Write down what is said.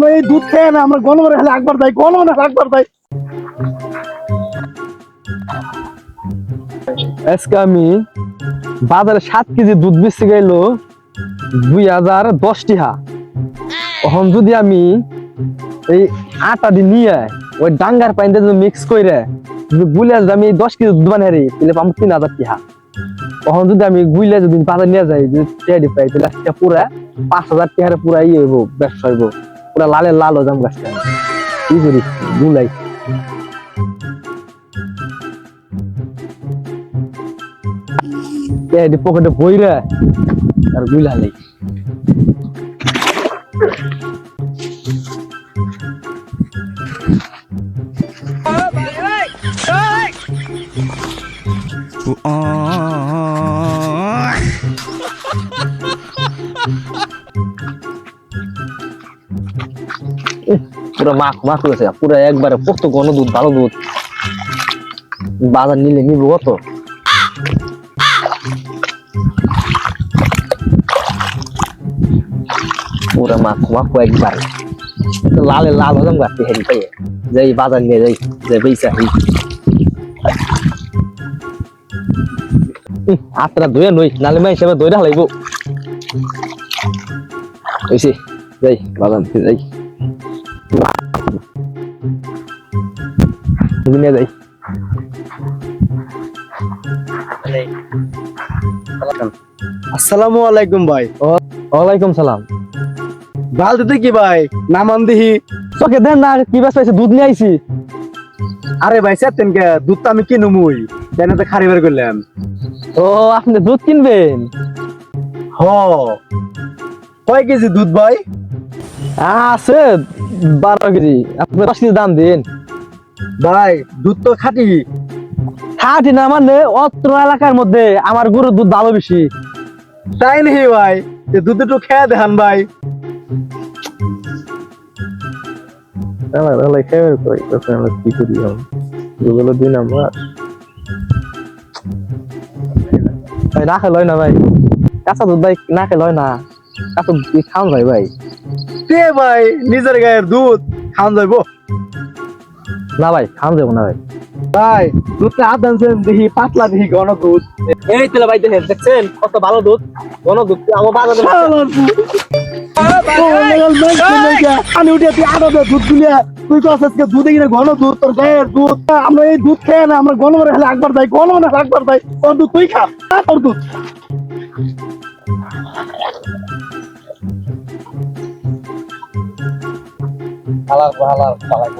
আমরা এই দুধ খেয়ে না, আমরা গণমরে হলে একবার দেয় গণমরে হলে একবার দেয় আজকে আমি বাজারে সাত কেজি দুধ বেচতে গেল দুই হাজার দশ টিহা তখন যদি আমি এই আটা দিয়ে নিয়ে ওই ডাঙ্গার পানিতে যদি মিক্স করে গুলে যদি আমি দশ কেজি দুধ বানিয়ে রি তাহলে পাবো তিন হাজার টিহা তখন যদি আমি গুইলে যদি বাজার নিয়ে যাই, যদি পাই, তাহলে পুরা পাঁচ হাজার টিহারে পুরা ইয়ে হইব, ব্যবসা হইব। পুরা লালে লাল হয়ে যাম গাছটা। কি করি গুলাই টেহারি পকেটে বইরা আর গুইলা নেই। পুরো মাখ মাখ হয়েছে পুরো একবারে কত ঘন দুধ, ভালো দুধ। বাজার নিলে নিবো কত? পুরো মাখ মাখ একবার? লালে লাল হলাম গাছটি হেরি পাইয়ে যাই, বাজার নিয়ে যাই, যে বেচা হই। আত্রা ধুয়ে নই, নালে মাই হিসাবে দইরা হইছে, যাই, বাজার যাই। নিয়ে যাই। আসসালামু আলাইকুম ভাই। ওয়ালাইকুম সালাম। ভালো দিতে কি ভাই? নামান দিহি। তোকে দেন না কি ব্যস্ত হয়েছে দুধ নিয়ে আইছি। আরে ভাই সেতেন কে দুধ তো আমি কিনুমুই জানে তো খারি বের করলাম। ও আপনি দুধ কিনবেন? হ। কয় কেজি দুধ ভাই? আছে। বারো কেজি। আপনি দশ কেজি দাম দিন। ভাই দুধ তো খাটি। খাটি না মানে অত্র এলাকার মধ্যে আমার গরুর দুধ ভালো বেশি। তাই নেই ভাই? দুধ একটু খেয়ে দেখান ভাই। কি করি দুগুলো দিন আমরা ভাই না খেলয় না ভাই। কাঁচা দুধ ভাই না খেলয় না। কি খাওয়া যায় ভাই? তে ভাই নিজের গায়ের দুধ খান যাইব। না ভাই খাওয়া যাব না ভাই। ভাই দুধটা আনছেন দেখি পাতলা দেখি ঘন দুধ। এই তেলে ভাই দেখেন দেখছেন? কত ভালো দুধ। কোন দুধ আমার বাজারে আমি উঠে তুই আরও দুধ গুলিয়া তুই তো আজকে দুধে কিনে ঘন দুধ তোর গায়ের দুধ। আমরা এই দুধ খেয়ে না আমরা গণমরে হলে একবার দেয় গণমরে হলে একবার দেয় তোর দুধ তুই খা তোর দুধ। halal halal. Halal